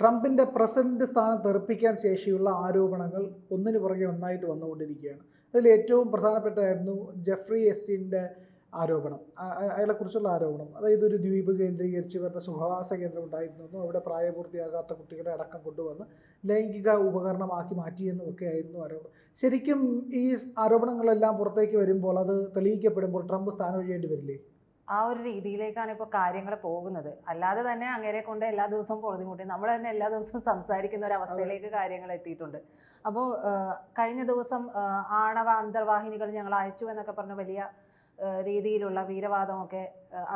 ട്രംപിന്റെ പ്രസിഡന്റ് സ്ഥാനം തെറിപ്പിക്കാൻ ശേഷിയുള്ള ആരോപണങ്ങൾ ഒന്നിനു പുറകെ ഒന്നായിട്ട് വന്നുകൊണ്ടിരിക്കുകയാണ്. അതിൽ ഏറ്റവും പ്രധാനപ്പെട്ടതായിരുന്നു ജെഫ്രി എസ്റ്റീന്റെ ആരോപണം. അയാളെക്കുറിച്ചുള്ള ആരോപണം. അതായത് ഒരു ദ്വീപ് കേന്ദ്രീകരിച്ച് ഇവരുടെ സുഖവാസ കേന്ദ്രം ഉണ്ടായിരുന്നെന്നും അവിടെ പ്രായപൂർത്തിയാകാത്ത കുട്ടികളെ അടക്കം കൊണ്ടുവന്ന് ലൈംഗിക ഉപകരണമാക്കി മാറ്റിയെന്നും ഒക്കെ ആയിരുന്നു ആരോപണം. ശരിക്കും ഈ ആരോപണങ്ങളെല്ലാം പുറത്തേക്ക് വരുമ്പോൾ അത് തെളിയിക്കപ്പെടുമ്പോൾ ട്രംപ് സ്ഥാനം ഒഴിയേണ്ടി വരില്ലേ? ആ ഒരു രീതിയിലേക്കാണ് ഇപ്പോൾ കാര്യങ്ങൾ പോകുന്നത്. അല്ലാതെ തന്നെ അങ്ങേരെ കൊണ്ട് എല്ലാ ദിവസവും പൊറുതിമുട്ടി നമ്മൾ തന്നെ എല്ലാ ദിവസവും സംസാരിക്കുന്ന ഒരു അവസ്ഥയിലേക്ക് കാര്യങ്ങൾ എത്തിയിട്ടുണ്ട്. അപ്പോൾ കഴിഞ്ഞ ദിവസം ആണവ അന്തർവാഹിനികൾ ഞങ്ങൾ അയച്ചു എന്നൊക്കെ പറഞ്ഞ വലിയ രീതിയിലുള്ള വീരവാദമൊക്കെ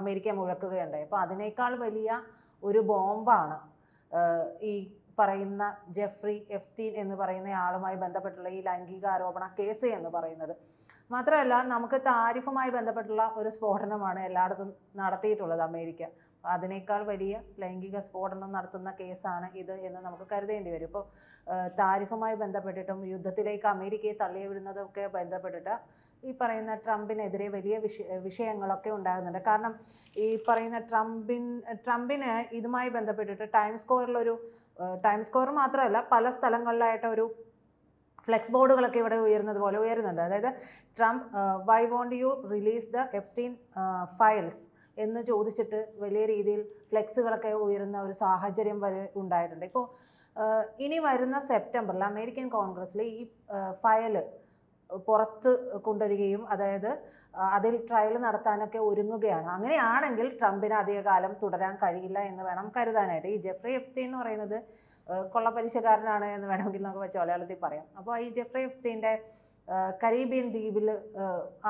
അമേരിക്ക മുഴക്കുകയുണ്ടായി. അപ്പോൾ അതിനേക്കാൾ വലിയ ഒരു ബോംബാണ് ഈ പറയുന്ന ജെഫ്രി എഫ്സ്റ്റീൻ എന്ന് പറയുന്ന ആളുമായി ബന്ധപ്പെട്ടുള്ള ഈ ലൈംഗിക ആരോപണ കേസ് എന്ന് പറയുന്നത്. മാത്രമല്ല നമുക്ക് താരിഫുമായി ബന്ധപ്പെട്ടുള്ള ഒരു സ്ഫോടനമാണ് എല്ലായിടത്തും നടത്തിയിട്ടുള്ളത് അമേരിക്ക. അതിനേക്കാൾ വലിയ ലൈംഗിക സ്ഫോടനം നടത്തുന്ന കേസാണ് ഇത് എന്ന് നമുക്ക് കരുതേണ്ടി വരും. ഇപ്പോൾ താരിഫുമായി ബന്ധപ്പെട്ടിട്ടും യുദ്ധത്തിലേക്ക് അമേരിക്കയെ തള്ളിവിടുന്നതൊക്കെ ബന്ധപ്പെട്ടിട്ട് ഈ പറയുന്ന ട്രംപിനെതിരെ വലിയ വിഷ വിഷയങ്ങളൊക്കെ ഉണ്ടാകുന്നുണ്ട്. കാരണം ഈ പറയുന്ന ട്രംപിൻ ട്രംപിന് ഇതുമായി ബന്ധപ്പെട്ടിട്ട് ടൈം സ്കോറിലൊരു ടൈം സ്കോർ മാത്രമല്ല പല സ്ഥലങ്ങളിലായിട്ട് ഒരു ഫ്ലെക്സ് ബോർഡുകളൊക്കെ ഇവിടെ ഉയരുന്നത് പോലെ ഉയരുന്നുണ്ട്. അതായത് Trump why won't you release the Epstein files എന്ന് ചോദിച്ചിട്ട് വലിയ രീതിയിൽ ഫ്ലെക്സുകളൊക്കെ ഉയരുന്ന ഒരു സാഹചര്യം വരെ ഉണ്ടായിട്ടുണ്ട്. ഇപ്പോൾ ഇനി വരുന്ന സെപ്റ്റംബറിൽ അമേരിക്കൻ കോൺഗ്രസ്സിൽ ഈ ഫയൽ പുറത്ത് കൊണ്ടുവരികയും അതായത് അതിൽ ട്രയൽ നടത്താനൊക്കെ ഒരുങ്ങുകയാണ്. അങ്ങനെയാണെങ്കിൽ ട്രംപിന് അധികകാലം തുടരാൻ കഴിയില്ല എന്ന് വേണം കരുതാനായിട്ട്. ഈ ജെഫ്രി എഫ്സ്റ്റീൻ എന്ന് പറയുന്നത് കൊള്ളപ്പലിശക്കാരനാണ് എന്ന് വേണമെങ്കിൽ നമുക്ക് വെച്ച് മലയാളത്തിൽ പറയാം. അപ്പോൾ ഈ ജെഫ്രി എഫ്സ്റ്റീന്റെ കരീബിയൻ ദ്വീപിൽ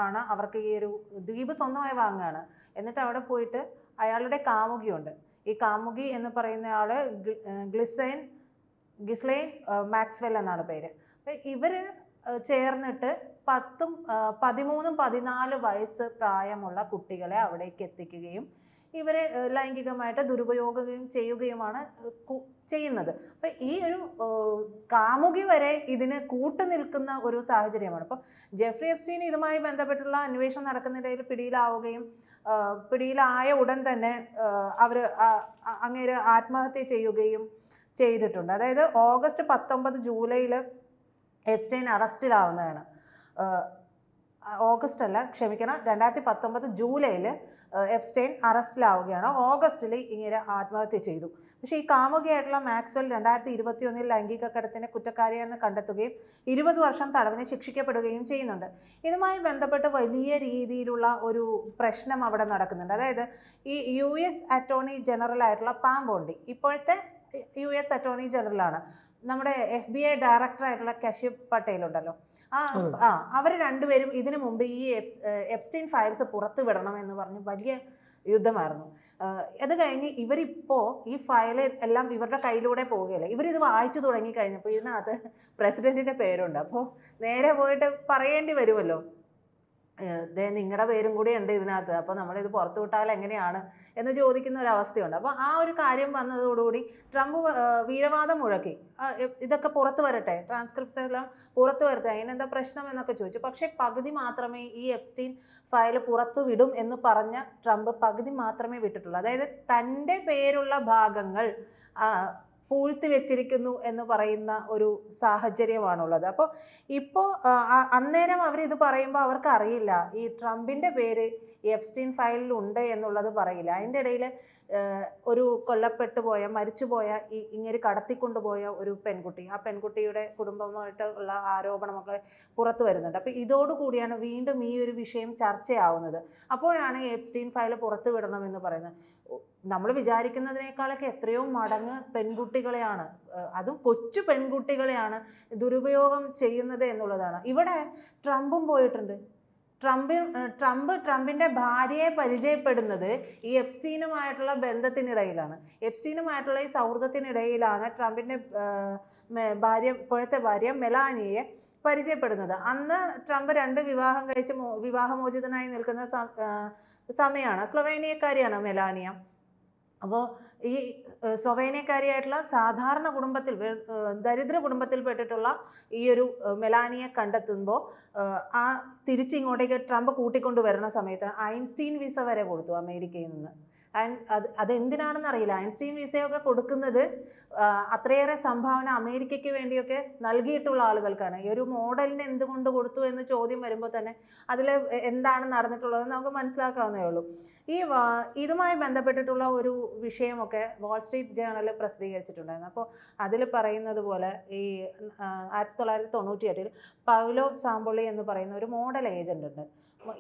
ആണ് അവർക്ക് ഈ ഒരു ദ്വീപ് സ്വന്തമായി വാങ്ങുകയാണ്. എന്നിട്ട് അവിടെ പോയിട്ട് അയാളുടെ കാമുകിയുണ്ട്. ഈ കാമുകി എന്ന് പറയുന്ന ആൾ ഗ്ലിസൈൻ ഗിസ്ലൈൻ മാക്സ്വെൽ എന്നാണ് പേര്. അപ്പം ഇവർ ചേർന്നിട്ട് പത്തും പതിമൂന്നും പതിനാല് വയസ്സ് പ്രായമുള്ള കുട്ടികളെ അവിടേക്ക് എത്തിക്കുകയും ഇവരെ ലൈംഗികമായിട്ട് ദുരുപയോഗം ചെയ്യുകയുമാണ് ചെയ്യുന്നത്. അപ്പം ഈ ഒരു കാമുകി വരെ ഇതിന് കൂട്ടു നിൽക്കുന്ന ഒരു സാഹചര്യമാണ്. അപ്പോൾ ജെഫ്രി എഫ്സ്റ്റീൻ ഇതുമായി ബന്ധപ്പെട്ടുള്ള അന്വേഷണം നടക്കുന്നിടയിൽ പിടിയിലാവുകയും പിടിയിലായ ഉടൻ തന്നെ അവർ അങ്ങേര് ആത്മഹത്യ ചെയ്യുകയും ചെയ്തിട്ടുണ്ട്. അതായത് ഓഗസ്റ്റ് പത്തൊമ്പത് ജൂലൈയിൽ എഫ്സ്റ്റൈൻ അറസ്റ്റിലാവുന്നതാണ്. ഓഗസ്റ്റ് അല്ല ക്ഷമിക്കണം രണ്ടായിരത്തി പത്തൊമ്പത് ജൂലൈയിൽ എപ്സ്റ്റൈൻ അറസ്റ്റിലാവുകയാണ്. ഓഗസ്റ്റിൽ ഇങ്ങനെ ആത്മഹത്യ ചെയ്തു. പക്ഷേ ഈ കാമുകിയായിട്ടുള്ള മാക്സ്വൽ രണ്ടായിരത്തി ഇരുപത്തി ഒന്നിൽ ലൈംഗിക കടത്തിന് കുറ്റക്കാരിയെന്ന് കണ്ടെത്തുകയും ഇരുപത് വർഷം തടവിന് ശിക്ഷിക്കപ്പെടുകയും ചെയ്യുന്നുണ്ട്. ഇതുമായി ബന്ധപ്പെട്ട് വലിയ രീതിയിലുള്ള ഒരു പ്രശ്നം അവിടെ നടക്കുന്നുണ്ട്. അതായത് ഈ യു എസ് അറ്റോർണി ജനറൽ ആയിട്ടുള്ള പാമ്പോണ്ടി ഇപ്പോഴത്തെ യു എസ് അറ്റോർണി ജനറലാണ്. നമ്മുടെ എഫ് ബി ഐ ഡയറക്ടർ ആയിട്ടുള്ള കശ്യപ് പട്ടേൽ ഉണ്ടല്ലോ. ആ ആ അവർ രണ്ടുപേരും ഇതിനു മുമ്പ് ഈ എപ്സ് എപ്സ്റ്റീൻ ഫയൽസ് പുറത്തു വിടണം എന്ന് പറഞ്ഞ് വലിയ യുദ്ധമായിരുന്നു. അത് കഴിഞ്ഞ് ഇവരിപ്പോൾ ഈ ഫയൽ എല്ലാം ഇവരുടെ കയ്യിലൂടെ പോവുകയല്ല? ഇവരിത് വായിച്ചു തുടങ്ങി കഴിഞ്ഞപ്പോൾ ഇതിനകത്ത് പ്രസിഡന്റിന്റെ പേരുണ്ട്. അപ്പോൾ നേരെ പോയിട്ട് പറയേണ്ടി വരുമല്ലോ. ദേ നിങ്ങളുടെ പേരും കൂടി ഉണ്ട് ഇതിനകത്ത്. അപ്പോൾ നമ്മൾ ഇത് പുറത്തു വിട്ടാൽ എങ്ങനെയാണ് എന്ന് ചോദിക്കുന്ന ഒരു അവസ്ഥയുണ്ട് അപ്പോൾ ആ ഒരു കാര്യം വന്നതോടുകൂടി ട്രംപ് വീരവാദം മുഴക്കി. ഇതൊക്കെ പുറത്തു വരട്ടെ? ട്രാൻസ്ക്രിപ്റ്റ്സ് എല്ലാം പുറത്തു വരട്ടെ? അതിനെന്താ പ്രശ്നം എന്നൊക്കെ ചോദിച്ചു. പക്ഷേ പകുതി മാത്രമേ ഈ എഫ്സ്റ്റീൻ ഫയൽ പുറത്തു വിടും എന്ന് പറഞ്ഞ ട്രംപ് പകുതി മാത്രമേ വിട്ടിട്ടുള്ളൂ. അതായത് തന്റെ പേരുള്ള ഭാഗങ്ങൾ പൂഴ്ത്തി വെച്ചിരിക്കുന്നു എന്ന് പറയുന്ന ഒരു സാഹചര്യമാണുള്ളത്. അപ്പോൾ ഇപ്പോൾ അന്നേരം അവർ ഇത് പറയുമ്പോൾ അവർക്ക് അറിയില്ല ഈ ട്രംപിന്റെ പേര് എഫ്സ്റ്റീൻ ഫയലിൽ ഉണ്ട് എന്നുള്ളത് പറയില്ല. അതിന്റെ ഇടയിൽ ഒരു കൊല്ലപ്പെട്ടു പോയ മരിച്ചുപോയ ഈ ഇങ്ങനെ കടത്തിക്കൊണ്ടുപോയ ഒരു പെൺകുട്ടി ആ പെൺകുട്ടിയുടെ കുടുംബമായിട്ട് ഉള്ള ആരോപണമൊക്കെ പുറത്തു വരുന്നുണ്ട്. അപ്പോൾ ഇതോടുകൂടിയാണ് വീണ്ടും ഈ ഒരു വിഷയം ചർച്ചയാവുന്നത്. അപ്പോഴാണ് എഫ്സ്റ്റീൻ ഫയൽ പുറത്തു വിടണമെന്ന് പറയുന്നത്. നമ്മൾ വിചാരിക്കുന്നതിനേക്കാളൊക്കെ എത്രയോ മടങ്ങ് പെൺകുട്ടികളെയാണ് അതും കൊച്ചു പെൺകുട്ടികളെയാണ് ദുരുപയോഗം ചെയ്യുന്നത് എന്നുള്ളതാണ്. ഇവിടെ ട്രംപും പോയിട്ടുണ്ട്. ട്രംപ് ട്രംപ് ട്രംപിന്റെ ഭാര്യയെ പരിചയപ്പെടുന്നത് ഈ എപ്സ്റ്റീനുമായിട്ടുള്ള ബന്ധത്തിനിടയിലാണ്. എപ്സ്റ്റീനുമായിട്ടുള്ള ഈ സൗഹൃദത്തിനിടയിലാണ് ട്രംപിന്റെ ഭാര്യ ഇപ്പോഴത്തെ ഭാര്യ മെലാനിയെ പരിചയപ്പെടുന്നത്. അന്ന് ട്രംപ് രണ്ട് വിവാഹം കഴിച്ച് വിവാഹമോചിതനായി നിൽക്കുന്ന സമയമാണ് സ്ലൊവേനിയക്കാരിയാണ് മെലാനിയ. അപ്പോൾ ഈ സ്ലൊവേനിയക്കാരിയായിട്ടുള്ള സാധാരണ കുടുംബത്തിൽ ദരിദ്ര കുടുംബത്തിൽപ്പെട്ടിട്ടുള്ള ഈ ഒരു മെലാനിയെ കണ്ടെത്തുമ്പോൾ ആ തിരിച്ച് ഇങ്ങോട്ടേക്ക് ട്രംപ് കൂട്ടിക്കൊണ്ടു വരുന്ന സമയത്ത് ഐൻസ്റ്റീൻ വിസ വരെ കൊടുത്തു അമേരിക്കയിൽ നിന്ന്. അത് അതെന്തിനാണെന്ന് അറിയില്ല. ഐൻസ്റ്റീൻ വിസയൊക്കെ കൊടുക്കുന്നത് അത്രയേറെ സംഭാവന അമേരിക്കയ്ക്ക് വേണ്ടിയൊക്കെ നൽകിയിട്ടുള്ള ആളുകൾക്കാണ്. ഈ ഒരു മോഡലിന് എന്തുകൊണ്ട് കൊടുത്തു എന്ന് ചോദ്യം വരുമ്പോൾ തന്നെ അതിൽ എന്താണ് നടന്നിട്ടുള്ളതെന്ന് നമുക്ക് മനസ്സിലാക്കാവുന്നേ ഉള്ളൂ. ഈ ഇതുമായി ബന്ധപ്പെട്ടിട്ടുള്ള ഒരു വിഷയമൊക്കെ വാൾ സ്ട്രീറ്റ് ജേണൽ പ്രസിദ്ധീകരിച്ചിട്ടുണ്ടായിരുന്നു. അപ്പോൾ അതിൽ പറയുന്നത് പോലെ ഈ ആയിരത്തി തൊള്ളായിരത്തി തൊണ്ണൂറ്റി എട്ടിൽ പൗലോ സാമ്പോളി എന്ന് പറയുന്ന ഒരു മോഡൽ ഏജന്റ് ഉണ്ട്.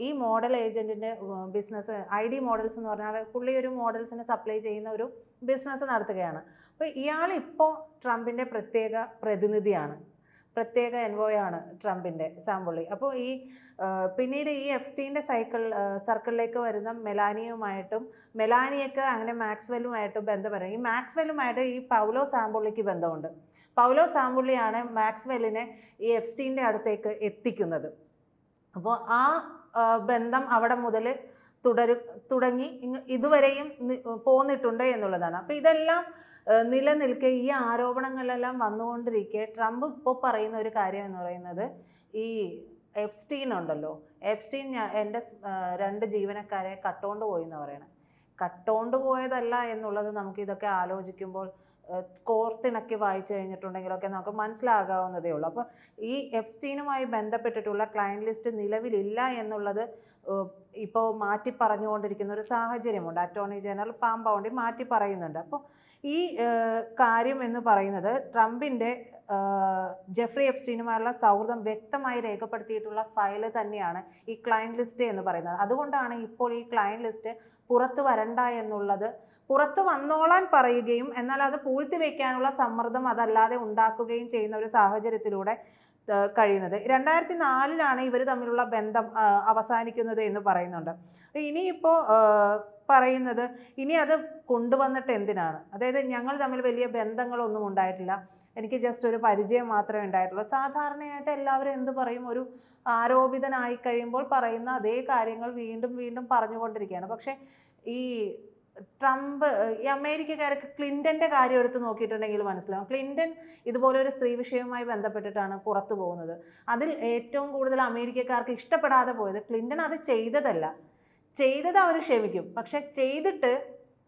ഈ മോഡൽ ഏജന്റിന്റെ ബിസിനസ് ഐ ഡി മോഡൽസ് എന്ന് പറഞ്ഞാൽ പുള്ളി ഒരു മോഡൽസിന് സപ്ലൈ ചെയ്യുന്ന ഒരു ബിസിനസ് നടത്തുകയാണ്. അപ്പോൾ ഇയാൾ ഇപ്പോൾ ട്രംപിന്റെ പ്രത്യേക പ്രതിനിധിയാണ്. പ്രത്യേക എൻവോയാണ് ട്രംപിന്റെ സാമ്പുള്ളി അപ്പോൾ ഈ പിന്നീട് ഈ എഫ്സ്റ്റീന്റെ സൈക്കിൾ സർക്കിളിലേക്ക് വരുന്ന മെലാനിയുമായിട്ടും മെലാനിയക്ക് അങ്ങനെ മാക്സ്വെല്ലുമായിട്ടും ബന്ധപ്പെടും ഈ മാക്സ്വെല്ലുമായിട്ട് ഈ പൗലോ സാമ്പുള്ളിക്ക് ബന്ധമുണ്ട്. പൗലോ സാമ്പുള്ളിയാണ് മാക്സ്വെല്ലിനെ ഈ എഫ്സ്റ്റീന്റെ അടുത്തേക്ക് എത്തിക്കുന്നത്. അപ്പോൾ ആ, ബന്ധം അവിടെ മുതൽ തുടരു തുടങ്ങി ഇതുവരെയും പോന്നിട്ടുണ്ട് എന്നുള്ളതാണ്. അപ്പോൾ ഇതെല്ലാം നിലനിൽക്കെ ഈ ആരോപണങ്ങളെല്ലാം വന്നുകൊണ്ടിരിക്കെ ട്രംപ് ഇപ്പോൾ പറയുന്ന ഒരു കാര്യം എന്ന് പറയുന്നത് ഈ എപ്സ്റ്റീൻ ഉണ്ടല്ലോ. എപ്സ്റ്റീൻ ഞാൻ എന്റെ രണ്ട് ജീവനക്കാരെ കട്ടോണ്ട് പോയി എന്ന് പറയണത് കട്ടോണ്ട് പോയതല്ല എന്നുള്ളത് നമുക്ക് ഇതൊക്കെ ആലോചിക്കുമ്പോൾ കോർത്തിണക്കി വായിച്ചു കഴിഞ്ഞിട്ടുണ്ടെങ്കിലൊക്കെ നമുക്ക് മനസ്സിലാകാവുന്നതേ ഉള്ളൂ. അപ്പോൾ ഈ എഫ് സ്റ്റീനുമായി ബന്ധപ്പെട്ടിട്ടുള്ള ക്ലയന്റ് ലിസ്റ്റ് നിലവിലില്ല എന്നുള്ളത് ഇപ്പോൾ മാറ്റി പറഞ്ഞുകൊണ്ടിരിക്കുന്ന ഒരു സാഹചര്യമുണ്ട്. അറ്റോർണി ജനറൽ പാമ്പൗണ്ടി മാറ്റി പറയുന്നുണ്ട് അപ്പോൾ ഈ കാര്യം എന്ന് പറയുന്നത് ട്രംപിന്റെ ജെഫ്രി എപ്സ്റ്റീനുമായുള്ള സൗഹൃദം വ്യക്തമായി രേഖപ്പെടുത്തിയിട്ടുള്ള ഫയൽ തന്നെയാണ് ഈ ക്ലയന്റ് ലിസ്റ്റ് എന്ന് പറയുന്നത്. അതുകൊണ്ടാണ് ഇപ്പോൾ ഈ ക്ലയന്റ് ലിസ്റ്റ് പുറത്ത് വരണ്ട എന്നുള്ളത്. പുറത്ത് വന്നോളാൻ പറയുകയും എന്നാൽ അത് പൂഴ്ത്തി വയ്ക്കാനുള്ള സമ്മർദ്ദം അതല്ലാതെ ഉണ്ടാക്കുകയും ചെയ്യുന്ന ഒരു സാഹചര്യത്തിലൂടെ കഴിയുന്നത്. രണ്ടായിരത്തി നാലിലാണ് ഇവർ തമ്മിലുള്ള ബന്ധം അവസാനിക്കുന്നത് എന്ന് പറയുന്നുണ്ട്. ഇനിയിപ്പോൾ പറയുന്നത്. ഇനി അത് കൊണ്ടുവന്നിട്ട് എന്തിനാണ്? അതായത് ഞങ്ങൾ തമ്മിൽ വലിയ ബന്ധങ്ങളൊന്നും ഉണ്ടായിട്ടില്ല. എനിക്ക് ജസ്റ്റ് ഒരു പരിചയം മാത്രമേ ഉണ്ടായിട്ടുള്ളൂ. സാധാരണയായിട്ട് എല്ലാവരും എന്ത് പറയും? ഒരു ആരോപിതനായി കഴിയുമ്പോൾ പറയുന്ന അതേ കാര്യങ്ങൾ വീണ്ടും വീണ്ടും പറഞ്ഞുകൊണ്ടിരിക്കുകയാണ്. പക്ഷേ ഈ ട്രംപ് ഈ അമേരിക്കക്കാരൊക്കെ ക്ലിന്റന്റെ കാര്യം എടുത്ത് നോക്കിയിട്ടുണ്ടെങ്കിൽ മനസ്സിലാവും. ക്ലിന്റൺ ഇതുപോലൊരു സ്ത്രീ വിഷയവുമായി ബന്ധപ്പെട്ടിട്ടാണ് പുറത്തു പോകുന്നത്. അതിൽ ഏറ്റവും കൂടുതൽ അമേരിക്കക്കാർക്ക് ഇഷ്ടപ്പെടാതെ പോയത് ക്ലിന്റൺ അത് ചെയ്തതല്ല. ചെയ്തത് അവർ ക്ഷമിക്കും. പക്ഷെ ചെയ്തിട്ട്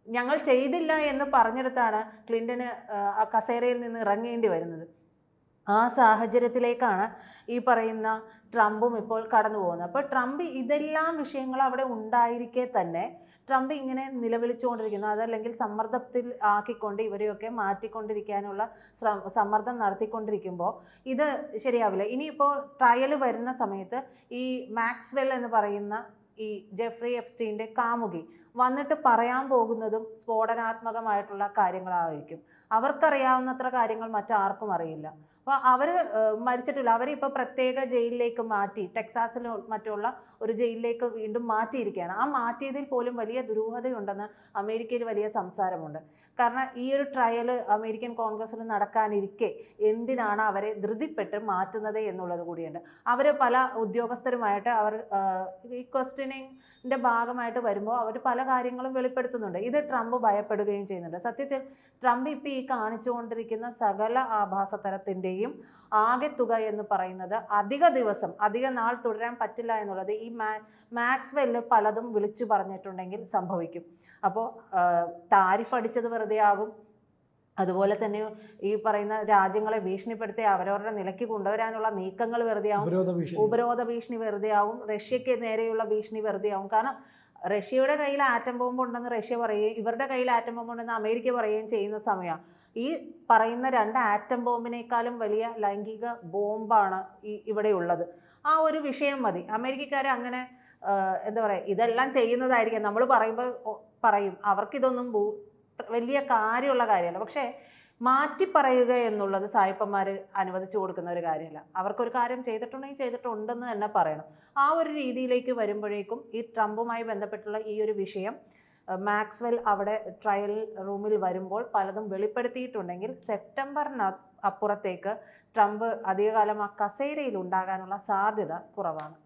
ഞങ്ങൾ ചെയ്തില്ല എന്ന് പറഞ്ഞെടുത്താണ് ക്ലിന്റന് ആ കസേരയിൽ നിന്ന് ഇറങ്ങേണ്ടി വരുന്നത്. ആ സാഹചര്യത്തിലേക്കാണ് ഈ പറയുന്ന ട്രംപും ഇപ്പോൾ കടന്നു പോകുന്നത്. അപ്പോൾ ട്രംപ് ഇതെല്ലാം വിഷയങ്ങൾ അവിടെ ഉണ്ടായിരിക്കെ തന്നെ ട്രംപ് ഇങ്ങനെ നിലവിളിച്ചുകൊണ്ടിരിക്കുന്നു. അതല്ലെങ്കിൽ സമ്മർദ്ദത്തിൽ ആക്കിക്കൊണ്ട് ഇവരെയൊക്കെ മാറ്റിക്കൊണ്ടിരിക്കാനുള്ള സമ്മർദ്ദം നടത്തിക്കൊണ്ടിരിക്കുമ്പോൾ ഇത് ശരിയാവില്ല. ഇനിയിപ്പോൾ ട്രയൽ വരുന്ന സമയത്ത് ഈ മാക്സ്വെൽ എന്ന് പറയുന്ന ഈ ജെഫ്രി എപ്സ്റ്റീന്റെ കാമുകി. വന്നിട്ട് പറയാൻ പോകുന്നതും സ്ഫോടനാത്മകമായിട്ടുള്ള കാര്യങ്ങളായിരിക്കും. അവർക്കറിയാവുന്നത്ര കാര്യങ്ങൾ മറ്റാർക്കും അറിയില്ല. അപ്പോൾ അവർ മരിച്ചിട്ടില്ല. അവരിപ്പോൾ പ്രത്യേക ജയിലിലേക്ക് മാറ്റി ടെക്സാസിലോ മറ്റുള്ള ഒരു ജയിലിലേക്ക് വീണ്ടും മാറ്റിയിരിക്കുകയാണ്. ആ മാറ്റിയതിൽ പോലും വലിയ ദുരൂഹതയുണ്ടെന്ന് അമേരിക്കയിൽ വലിയ സംസാരമുണ്ട്. കാരണം ഈ ഒരു ട്രയൽ അമേരിക്കൻ കോൺഗ്രസ്സിൽ നടക്കാനിരിക്കെ എന്തിനാണ് അവരെ ധൃതിപ്പെട്ട് മാറ്റുന്നത് എന്നുള്ളത് കൂടിയുണ്ട്. അവർ പല ഉദ്യോഗസ്ഥരുമായിട്ട് അവർ ഈ ക്വസ്റ്റ്യനിങ്ങിന്റെ ഭാഗമായിട്ട് വരുമ്പോൾ അവർ പല കാര്യങ്ങളും വെളിപ്പെടുത്തുന്നുണ്ട്. ഇത് ട്രംപ് ഭയപ്പെടുകയും ചെയ്യുന്നുണ്ട്. സത്യത്തിൽ ട്രംപ് ഇപ്പോൾ ഈ കാണിച്ചുകൊണ്ടിരിക്കുന്ന സകല ആഭാസ തരത്തിന്റെയും ആകെ തുക എന്ന് പറയുന്നത് അധിക ദിവസം അധിക നാൾ തുടരാൻ പറ്റില്ല എന്നുള്ളത് ഈ മാ മാക്സ്വെല്ല് പലതും വിളിച്ചു പറഞ്ഞിട്ടുണ്ടെങ്കിൽ സംഭവിക്കും. അപ്പോൾ താരിഫ് അടിച്ചത് വെറുതെ ആകും. അതുപോലെ തന്നെ ഈ പറയുന്ന രാജ്യങ്ങളെ ഭീഷണിപ്പെടുത്തി അവരവരുടെ നിലയ്ക്ക് കൊണ്ടുവരാനുള്ള നീക്കങ്ങൾ വെറുതെ ആവും. ഉപരോധ ഭീഷണി. ഉപരോധ ഭീഷണി വെറുതെ ആവും. റഷ്യക്ക് നേരെയുള്ള ഭീഷണി വെറുതെ ആവും. കാരണം റഷ്യയുടെ കയ്യിൽ ആറ്റം ബോംബ് ഉണ്ടെന്ന് റഷ്യ പറയുകയും ഇവരുടെ കയ്യിൽ ആറ്റം ബോംബ് ഉണ്ടെന്ന് അമേരിക്ക പറയുകയും ചെയ്യുന്ന സമയമാണ് ഈ പറയുന്ന രണ്ട് ആറ്റം ബോംബിനേക്കാളും വലിയ ലൈംഗിക ബോംബാണ് ഈ ഇവിടെ ഉള്ളത് ആ ഒരു വിഷയം മതി. അമേരിക്കക്കാർ അങ്ങനെ എന്താ പറയുക ഇതെല്ലാം ചെയ്യുന്നതായിരിക്കും. നമ്മൾ പറയുമ്പോൾ പറയും. അവർക്കിതൊന്നും വലിയ കാര്യമുള്ള കാര്യമല്ല. പക്ഷേ മാറ്റി പറയുക എന്നുള്ളത് സായിപ്പന്മാർ അനുവദിച്ചു കൊടുക്കുന്ന ഒരു കാര്യമല്ല. അവർക്കൊരു കാര്യം ചെയ്തിട്ടുണ്ടെങ്കിൽ ചെയ്തിട്ടുണ്ടെന്ന് തന്നെ പറയണം. ആ ഒരു രീതിയിലേക്ക് വരുമ്പോഴേക്കും ഈ ട്രംപുമായി ബന്ധപ്പെട്ടുള്ള ഈ ഒരു വിഷയം മാക്സ്വെൽ അവിടെ ട്രയൽ റൂമിൽ വരുമ്പോൾ പലതും വെളിപ്പെടുത്തിയിട്ടുണ്ടെങ്കിൽ സെപ്റ്റംബറിന് അപ്പുറത്തേക്ക് ട്രംപ് അധികകാലം ആ കസേരയിൽ ഉണ്ടാകാനുള്ള സാധ്യത കുറവാണ്.